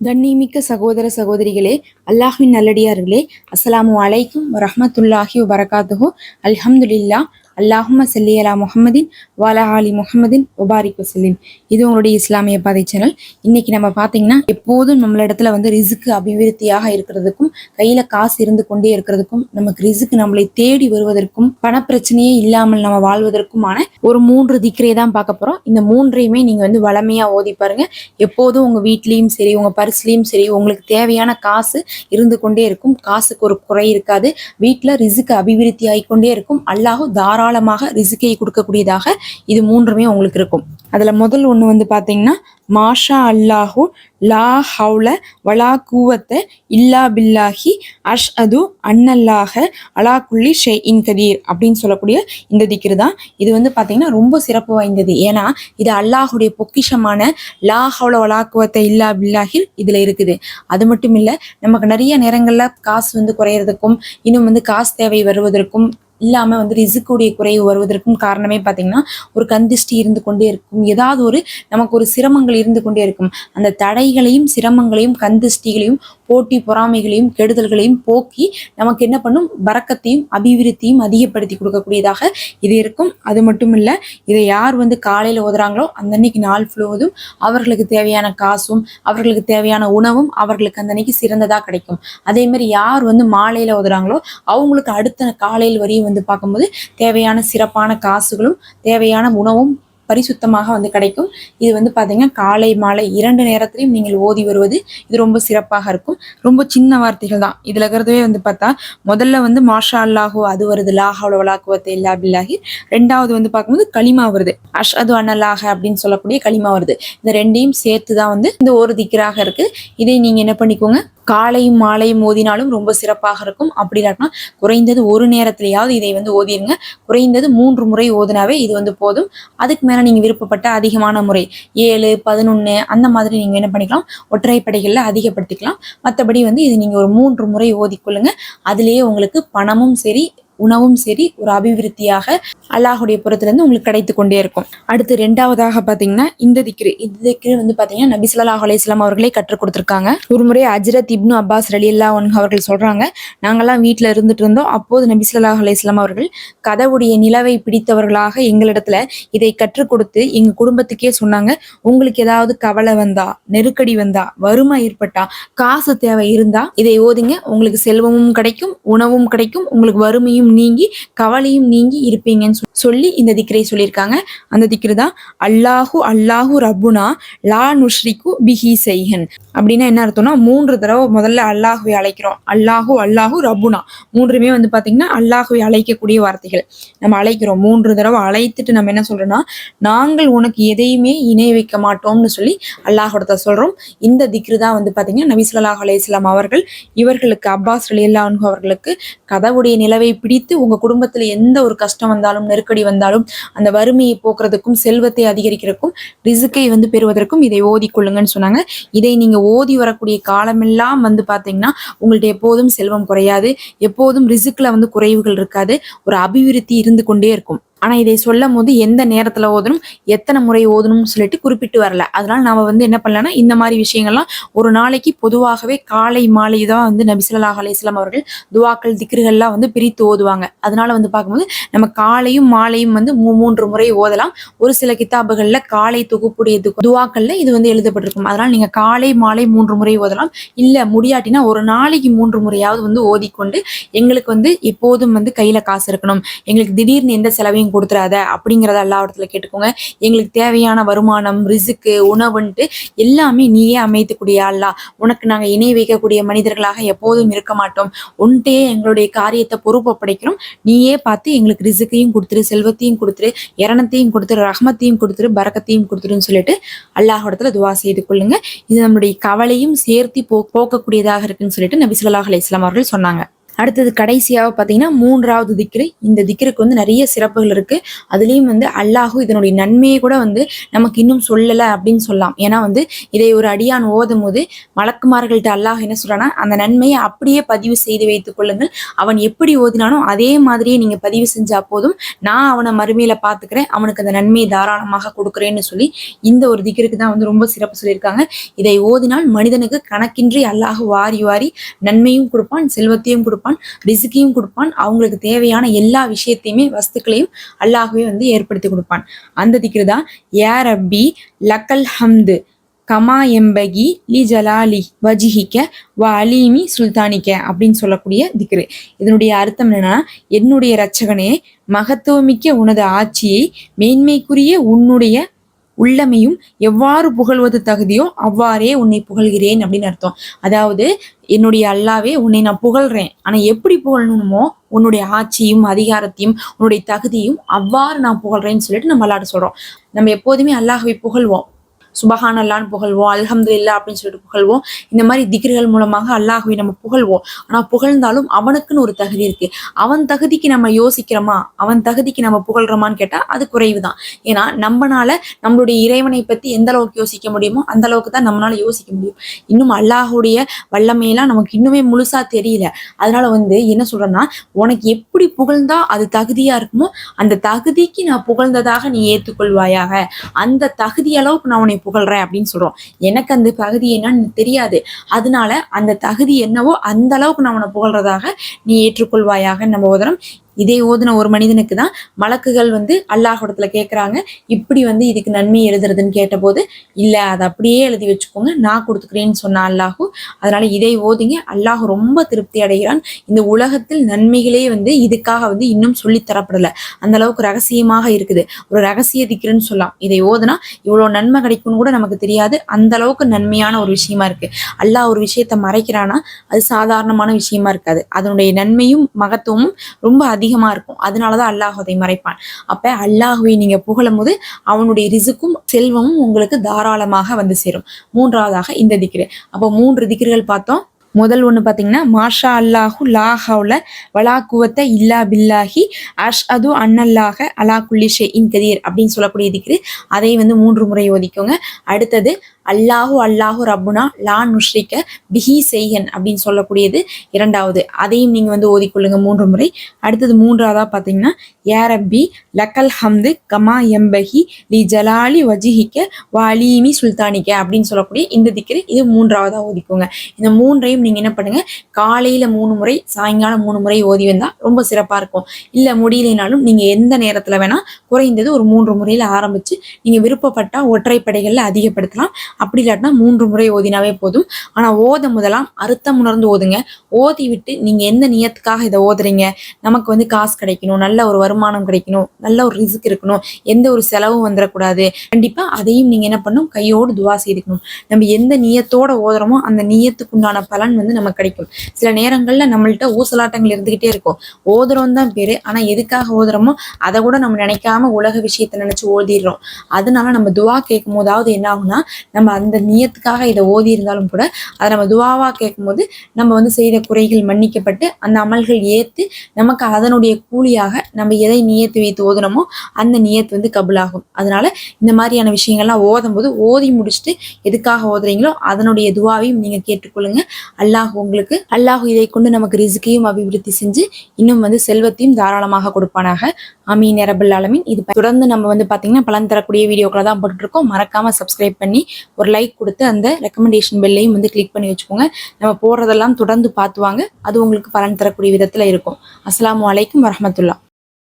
கண்ணிமிக்க சகோதர சகோதரிகளே அல்லாஹின் நல்லடியார்களே அஸ்லாம் வலைக்கும் வரஹ்மத்துல்லாஹி வரகாத்துஹோ அல்ஹம்துலில்லா அல்லாஹும சல்லி அலா முகமதின் வாலா அலி முகமதின் வபாரிக் வசல்லிம். இது உங்களுடைய இஸ்லாமிய பாதை சேனல் இன்னைக்கு நம்ம பார்த்தீங்கன்னா எப்போதும் நம்மளிடத்துல வந்து ரிசுக்கு அபிவிருத்தியாக இருக்கிறதுக்கும் கையில காசு இருந்து கொண்டே இருக்கிறதுக்கும் நமக்கு ரிசுக்கு நம்மளை தேடி வருவதற்கும் பணப்பிரச்சனையே இல்லாமல் நம்ம வாழ்வதற்குமான ஒரு மூன்று திக்கரை தான் பார்க்க போறோம். இந்த மூன்றையுமே நீங்க வந்து வளமையா ஓதி பாருங்க. எப்போதும் உங்க வீட்லயும் சரி உங்க பர்ஸ்லயும் சரி உங்களுக்கு தேவையான காசு இருந்து கொண்டே இருக்கும். காசுக்கு ஒரு குறை இருக்காது. வீட்டில் ரிசுக்கு அபிவிருத்தி ஆகிக்கொண்டே இருக்கும். அல்லாஹ் ஏராளமாக ரிசுக்கை கொடுக்கக்கூடியதாக இது மூன்றுமே உங்களுக்கு இருக்கும். அதில் முதல் ஒன்று வந்து பார்த்தீங்கன்னா மாஷா அல்லாஹு லா ஹவுல வலா கூவத்த இல்லா பில்லாஹி அஷ் அது அன்னல்லாஹ அலா குள்ளி ஷே இன் கதீர் அப்படின்னு சொல்லக்கூடிய இந்த திக்ரு தான். இது வந்து பார்த்தீங்கன்னா ரொம்ப சிறப்பு வாய்ந்தது. ஏன்னா இது அல்லாஹுடைய பொக்கிஷமான லா ஹவுல வலா கூவத்த இல்லா பில்லாஹில் இதில் இருக்குது. அது மட்டும் இல்லை நமக்கு நிறைய நேரங்களில் காசு வந்து குறையிறதுக்கும் இன்னும் வந்து காசு தேவை வருவதற்கும் இல்லாம வந்து ரிசுக்குடைய குறைவு வருவதற்கும் காரணமே பார்த்தீங்கன்னா ஒரு கந்திஷ்டி இருந்து கொண்டே இருக்கும். ஏதாவது ஒரு நமக்கு ஒரு சிரமங்கள் இருந்து கொண்டே இருக்கும். அந்த தடைகளையும் சிரமங்களையும் கந்திஷ்டிகளையும் போட்டி பொறாமைகளையும் கெடுதல்களையும் போக்கி நமக்கு என்ன பண்ணும்? வரக்கத்தையும் அபிவிருத்தியும் அதிகப்படுத்தி கொடுக்கக்கூடியதாக இது இருக்கும். அது மட்டும் இல்ல இதை யார் வந்து காலையில ஓதுறாங்களோ அந்த அன்னைக்கு நாள் ஃபுல்லுவதும் அவர்களுக்கு தேவையான காசும் அவர்களுக்கு தேவையான உணவும் அவர்களுக்கு அந்த அன்னைக்கு சிறந்ததா கிடைக்கும். அதே மாதிரி யார் வந்து மாலையில ஓதுறாங்களோ அவங்களுக்கு அடுத்த காலையில் வரையும் வந்து பார்க்கும்போது தேவையான சிறப்பான காசுகளும் தேவையான உணவும் பரிசுத்தமாக வந்து கிடைக்கும். இது வந்து பார்த்தீங்கன்னா காலை மாலை இரண்டு நேரத்திலையும் நீங்கள் ஓதி வருவது இது ரொம்ப சிறப்பாக இருக்கும். ரொம்ப சின்ன வார்த்தைகள் தான். இதுல இருக்கிறதே வந்து பார்த்தா முதல்ல வந்து மாஷா அல்லாஹோ அது வருது லாஹாவோட வலாக்குவத்தை இல்லா பில்லாஹி. ரெண்டாவது வந்து பார்க்கும்போது களிமா வருது. அஷ் அது அனலாக அப்படின்னு சொல்லக்கூடிய களிமா வருது. இந்த ரெண்டையும் சேர்த்து தான் வந்து இந்த ஒரு திக்கராக இருக்கு. இதை நீங்க என்ன பண்ணிக்கோங்க காலையும் மாலையும் ஓதினாலும் ரொம்ப சிறப்பாக இருக்கும். அப்படி இல்லாட்டினா குறைந்தது ஒரு நேரத்திலேயாவது இதை வந்து ஓதிருங்க. குறைந்தது மூன்று முறை ஓதினாவே இது வந்து போதும். அதுக்கு மேலே நீங்கள் விருப்பப்பட்ட அதிகமான முறை ஏழு பதினொன்று அந்த மாதிரி நீங்கள் என்ன பண்ணிக்கலாம்? ஒற்றைப்படைகளில் அதிகப்படுத்திக்கலாம். மற்றபடி வந்து இது நீங்கள் ஒரு மூன்று முறை ஓதிக்கொள்ளுங்க. அதுலேயே உங்களுக்கு பணமும் சரி உணவும் சரி ஒரு அபிவிருத்தியாக அல்லாஹுடைய புறத்துலேருந்து உங்களுக்கு கிடைத்து கொண்டே இருக்கும். அடுத்து ரெண்டாவதாக பார்த்தீங்கன்னா இந்த திக்ரு. இந்த திக்ரு வந்து பார்த்தீங்கன்னா நபி சொல்லாஹ் அலைஹி அவர்களே கற்றுக் கொடுத்துருக்காங்க. ஒரு முறை அஜரத் இப்னு அப்பாஸ் அலி அல்லா அவர்கள் சொல்கிறாங்க நாங்கெல்லாம் வீட்டில் இருந்துட்டு இருந்தோம். அப்போது நபி சொல்லாஹ் அலைஹி அவர்கள் கதவுடைய நிலவை பிடித்தவர்களாக எங்களிடத்துல இதை கற்றுக் கொடுத்து எங்கள் குடும்பத்துக்கே சொன்னாங்க. உங்களுக்கு ஏதாவது கவலை வந்தா நெருக்கடி வந்தா வறுமை ஏற்பட்டா காசு தேவை இருந்தா இதை ஓதுங்க. உங்களுக்கு செல்வமும் கிடைக்கும் உணவும் கிடைக்கும். உங்களுக்கு வறுமையும் நீங்கி கவலையும் நீங்கி இருப்பீங்கன்னு சொல்லி இந்த திக்ரை சொல்லியிருக்காங்க. அந்த திக்ரு தான் அல்லாஹு அல்லாஹு ரபுனா லா நுஷ்ரிக்கு பிஹி செய்ஹன். அப்படின்னா என்ன அர்த்தம்னா மூன்று தடவை முதல்ல அல்லாஹுவை அழைக்கிறோம். அல்லாஹு அல்லாஹு ரபுனா மூன்றுமே வந்து பார்த்தீங்கன்னா அல்லாஹுவை அழைக்கக்கூடிய வார்த்தைகள். நம்ம அழைக்கிறோம். மூன்று தடவை அழைத்துட்டு நம்ம என்ன சொல்றோம்னா நாங்கள் உனக்கு எதையுமே இணை வைக்க மாட்டோம்னு சொல்லி அல்லாஹோட சொல்றோம். இந்த திக்ரு தான் வந்து பார்த்தீங்கன்னா நபிசுல்லாஹ் அலையாம் அவர்கள் இவர்களுக்கு அப்பாஸ் அலி அல்லாஹ் அவர்களுக்கு கதவுடைய நிலவை பிடி பிடித்து உங்க குடும்பத்துல எந்த ஒரு கஷ்டம் வந்தாலும் நெருக்கடி வந்தாலும் அந்த வறுமையை போக்குறதுக்கும் செல்வத்தை அதிகரிக்கிறதுக்கும் ரிசுக்கை வந்து பெறுவதற்கும் இதை ஓதி கொள்ளுங்கன்னு சொன்னாங்க. இதை நீங்க ஓதி வரக்கூடிய காலமெல்லாம் வந்து பாத்தீங்கன்னா உங்கள்ட்ட எப்போதும் செல்வம் குறையாது. எப்போதும் ரிசுக்ல வந்து குறைவுகள் இருக்காது. ஒரு அபிவிருத்தி இருந்து கொண்டே இருக்கும். ஆனா இதை சொல்லும் போது எந்த நேரத்துல ஓதணும் எத்தனை முறை ஓதணும்னு சொல்லிட்டு குறிப்பிட்டு வரல. அதனால நாம வந்து என்ன பண்ணலன்னா இந்த மாதிரி விஷயங்கள்லாம் ஒரு நாளைக்கு பொதுவாகவே காலை மாலை தான் வந்து நபிசல்லாஹ் அலிஸ்லாம் அவர்கள் துவாக்கள் திக்ருகள்லாம் வந்து பிரித்து ஓதுவாங்க. அதனால வந்து பார்க்கும்போது நம்ம காலையும் மாலையும் வந்து மூ- மூன்று முறை ஓதலாம். ஒரு சில கிதாபுகள்ல காலை தொகுப்புடைய துவாக்களில் துவாக்கள்ல இது வந்து எழுதப்பட்டிருக்கும். அதனால நீங்க காலை மாலை மூன்று முறை ஓதலாம். இல்ல முடியாட்டினா ஒரு நாளைக்கு மூன்று முறையாவது வந்து ஓதிக்கொண்டு எங்களுக்கு வந்து எப்போதும் வந்து கையில காசு இருக்கணும். எங்களுக்கு திடீர்னு எந்த செலவையும் கொடுத்துடாத அப்படிங்கறதை எல்லா இடத்துல கேட்டுக்கோங்க. எங்களுக்கு தேவையான வருமானம் ரிசுக்கு உணவுன்ட்டு எல்லாமே நீயே அமைத்துக்கூடிய அல்லா உனக்கு நாங்க இணை வைக்கக்கூடிய மனிதர்களாக எப்போதும் இருக்க மாட்டோம். உன்ட்டே எங்களுடைய காரியத்தை பொறுப்பு படைக்கிறோம். நீயே பார்த்து எங்களுக்கு ரிசுக்கையும் கொடுத்துரு செல்வத்தையும் கொடுத்துரு இரணத்தையும் கொடுத்துரு ரஹ்மத்தையும் கொடுத்துரு பரக்கத்தையும் கொடுத்துருன்னு சொல்லிட்டு அல்லாஹிடத்துல துவா செய்து கொள்ளுங்க. இது நம்முடைய கவலையும் சேர்த்து போ போக்கக்கூடியதாக இருக்குன்னு சொல்லிட்டு நபி அலி இஸ்லாம் அவர்கள் சொன்னாங்க. அடுத்தது கடைசியாக பார்த்தீங்கன்னா மூன்றாவது திக்ரு. இந்த திக்ருக்கு வந்து நிறைய சிறப்புகள் இருக்கு. அதுலேயும் வந்து அல்லாஹு இதனுடைய நன்மையை கூட வந்து நமக்கு இன்னும் சொல்லலை அப்படின்னு சொல்லலாம். ஏன்னா வந்து இதை ஒரு அடியான் ஓதும் போது மலக்குமார்கள்ட்ட அல்லாஹ் என்ன சொல்றானா அந்த நன்மையை அப்படியே பதிவு செய்து வைத்துக் கொள்ளுங்கள். அவன் எப்படி ஓதினானோ அதே மாதிரியே நீங்க பதிவு செஞ்சா போதும். நான் அவனை மறுமையில பாத்துக்கிறேன் அவனுக்கு அந்த நன்மையை தாராளமாக கொடுக்குறேன்னு சொல்லி இந்த ஒரு திக்ருக்கு தான் வந்து ரொம்ப சிறப்பு சொல்லியிருக்காங்க. இதை ஓதினால் மனிதனுக்கு கணக்கின்றி அல்லாஹ் வாரி வாரி நன்மையும் கொடுப்பான் செல்வத்தையும் கொடுப்பான். ரிசுக்கையும் கொடுப்பான் அவங்களுக்கு தேவையான எல்லா விஷயத்தையுமே வஸ்துக்களையும் அல்லாஹ்வே வந்து ஏற்படுத்தி கொடுப்பான். அந்த திக்ரு தான் ஏர் ரப்பி லக்கல் ஹம்து கமா எம்பகி லி ஜலாலி வஜிஹிக்க வ அலீமி சுல்தானிக்க அப்படின்னு சொல்லக்கூடிய திக்ரு. இதனுடைய அர்த்தம் என்னன்னா என்னுடைய ரச்சகனே மகத்துவமிக்க உனது ஆட்சியை மேன்மைக்குரிய உன்னுடைய உள்ளமையும் எவ்வாறு புகழ்வது தகுதியோ அவ்வாறே உன்னை புகழ்கிறேன் அப்படின்னு அர்த்தம். அதாவது என்னுடைய அல்லாவே உன்னை நான் புகழ்றேன். ஆனா எப்படி புகழணுமோ உன்னுடைய ஆட்சியும் அதிகாரத்தையும் உன்னுடைய தகுதியும் அவ்வாறு நான் புகழ்றேன்னு சொல்லிட்டு நம்ம அல்லாட்ட சொல்றோம். நம்ம எப்போதுமே அல்லாஹவை புகழ்வோம். சுபஹான் அல்லான்னு புகழ்வோம் அல்ஹம்து இல்லா அப்படின்னு சொல்லிட்டு புகழ்வோம். இந்த மாதிரி திகிர்கள் மூலமாக அல்லாஹுவை நம்ம புகழ்வோம். ஆனா புகழ்ந்தாலும் அவனுக்குன்னு ஒரு தகுதி இருக்கு. அவன் தகுதிக்கு நம்ம யோசிக்கிறோமா? அவன் தகுதிக்கு நம்ம புகழ்றோமான்னு கேட்டா அது குறைவு தான் ஏன்னா நம்மனால நம்மளுடைய இறைவனை பத்தி எந்த அளவுக்கு யோசிக்க முடியுமோ அந்த அளவுக்கு தான் நம்மளால யோசிக்க முடியும். இன்னும் அல்லாஹுடைய வல்லமையெல்லாம் நமக்கு இன்னுமே முழுசா தெரியல. அதனால வந்து என்ன சொல்றேன்னா உனக்கு எப்படி புகழ்ந்தா அது தகுதியா இருக்குமோ அந்த தகுதிக்கு நான் புகழ்ந்ததாக நீ ஏற்றுக்கொள்வாயாக அந்த தகுதி அளவுக்கு நான் உன்னை புகழ்றேன் அப்படின்னு சொல்றோம். எனக்கு அந்த தகுதி என்னன்னு தெரியாது. அதனால அந்த தகுதி என்னவோ அந்த அளவுக்கு நான் உன்னை புகழ்றதாக நீ ஏற்றுக்கொள்வாயாக. நம்ம உதரம் இதே ஓதுன ஒரு மனிதனுக்கு தான் மலக்குகள் வந்து அல்லாஹிடத்துல கேட்குறாங்க இப்படி வந்து இதுக்கு நன்மை எழுதுறதுன்னு கேட்டபோது இல்லை அதை அப்படியே எழுதி வச்சுக்கோங்க நான் கொடுத்துக்கிறேன்னு சொன்ன அல்லாஹு. அதனால இதை ஓதுங்க அல்லாஹ் ரொம்ப திருப்தி அடைகிறான். இந்த உலகத்தில் நன்மைகளே வந்து இதுக்காக வந்து இன்னும் சொல்லி தரப்படலை. அந்த அளவுக்கு ரகசியமாக இருக்குது. ஒரு ரகசிய திக்கிறன்னு சொல்லலாம். இதை ஓதுனா இவ்வளோ நன்மை கிடைக்கும்னு கூட நமக்கு தெரியாது. அந்த அளவுக்கு நன்மையான ஒரு விஷயமா இருக்கு. அல்லாஹ் ஒரு விஷயத்த மறைக்கிறானா? அது சாதாரணமான விஷயமா இருக்காது. அதனுடைய நன்மையும் மகத்துவமும் ரொம்ப அதிக அதிகமா இருக்கும். அதனாலதான் அல்லாஹ் அதை மறைப்பான். அப்ப அல்லாஹுவை நீங்க புகழும் போது அவனுடைய ரிசுக்கும் செல்வமும் உங்களுக்கு தாராளமாக வந்து சேரும். மூன்றாவதாக இந்த திக்ரு. அப்போ மூன்று திக்ருகள் பார்த்தோம். முதல் ஒன்று பார்த்தீங்கன்னா மாஷா அல்லாஹு லா ஹவுல வலா குவத்த இல்லா பில்லாஹி அஷ் அது அன்னல்லாக அலா குல்லிஷே இன் கதீர் அப்படின்னு சொல்லக்கூடிய திக்ரு. அதை வந்து மூன்று முறை ஓதிக்கோங்க. அடுத்தது அல்லாஹு அல்லாஹு ரப்புனா லா நுஷ்ரிக்க பிஹி செய்கன் அப்படின்னு சொல்லக்கூடியது இரண்டாவது. அதையும் நீங்கள் வந்து ஓதிக்கொள்ளுங்க மூன்று முறை. அடுத்தது மூன்றாவதாக பார்த்தீங்கன்னா ஏரப்பி லக்கல் ஹம்து கமா எம்பஹி லி ஜலாலி வஜிஹிக்க வாலீமி சுல்தானிக்க அப்படின்னு சொல்லக்கூடிய இந்த திக்ரு இது மூன்றாவதாக ஓதிக்கோங்க. இந்த மூன்றையும் நீங்கள் என்ன பண்ணுங்கள் காலையில் மூணு முறை சாயங்காலம் மூணு முறை ஓதி வந்தால் ரொம்ப சிறப்பாக இருக்கும். இல்லை முடியலைனாலும் நீங்கள் எந்த நேரத்தில் வேணால் குறைந்தது ஒரு மூன்று முறையில் ஆரம்பித்து நீங்கள் விருப்பப்பட்டால் ஒற்றைப்படைகளில் அதிகப்படுத்தலாம். அப்படி இல்லாட்டினா மூன்று முறை ஓதினாவே போதும். ஆனால் ஓத முதலாம் அர்த்தம் உணர்ந்து ஓதுங்க. ஓதி விட்டு நீங்கள் எந்த நியத்துக்காக இதை ஓதுறீங்க? நமக்கு வந்து காசு கிடைக்கணும் நல்ல ஒரு வருமானம் கிடைக்கணும் நல்ல ஒரு ரிஸ்க் இருக்கணும் எந்த ஒரு செலவும் வந்துடக்கூடாது கண்டிப்பாக அதையும் நீங்கள் என்ன பண்ணணும்? கையோடு துவா செய்துக்கணும். நம்ம எந்த நியத்தோட ஓதுறோமோ அந்த நியத்துக்குண்டான பலன் வந்து நமக்கு கிடைக்கும். சில நேரங்களில் நம்மள்ட்ட ஊசலாட்டங்கள் இருந்துகிட்டே இருக்கும். ஓதுறோம் தான் பேரு. ஆனால் எதுக்காக ஓதுறோமோ அதை கூட நம்ம நினைக்காம உலக விஷயத்தை நினைச்சு ஓதிடுறோம். அதனால நம்ம துவா கேட்கும் போதாவது என்ன ஆகும்னா நம்ம நம்ம அந்த நியத்துக்காக இதை ஓதி இருந்தாலும் கூட அதை நம்ம துவாவா கேட்கும்போது நம்ம வந்து செய்த குறைகள் மன்னிக்கப்பட்டு அந்த அமல்கள் ஏத்து நமக்கு அதனுடைய கூலியாக நம்ம எதை நியத்து வைத்து ஓதுனமோ அந்த நியத்து வந்து கபுலாகும். அதனால இந்த மாதிரியான விஷயங்கள்லாம் ஓதும்போது ஓதி முடிச்சுட்டு எதுக்காக ஓதுறீங்களோ அதனுடைய துவாவையும் நீங்க கேட்டுக்கொள்ளுங்க. அல்லாஹ் உங்களுக்கு அல்லாஹ் இதை கொண்டு நமக்கு ரிசுக்கையும் அபிவிருத்தி செஞ்சு இன்னும் வந்து செல்வத்தையும் தாராளமாக கொடுப்பானாக. அமீன் ரபுல் ஆலமீன். இது தொடர்ந்து நம்ம வந்து பாத்தீங்கன்னா பலன் தரக்கூடிய வீடியோக்களை தான் போட்டுருக்கோம் மறக்காம சப்ஸ்கிரைப் பண்ணி ஒரு லைக் கொடுத்து அந்த ரெக்கமெண்டேஷன் பெல்லையும் வந்து கிளிக் பண்ணி வச்சுக்கோங்க. நம்ம போடுறதெல்லாம் தொடர்ந்து பார்த்துவாங்க. அது உங்களுக்கு பலன் தரக்கூடிய விதத்தில் இருக்கும். அஸ்லாம் அலைக்கும் வரமத்துல்லா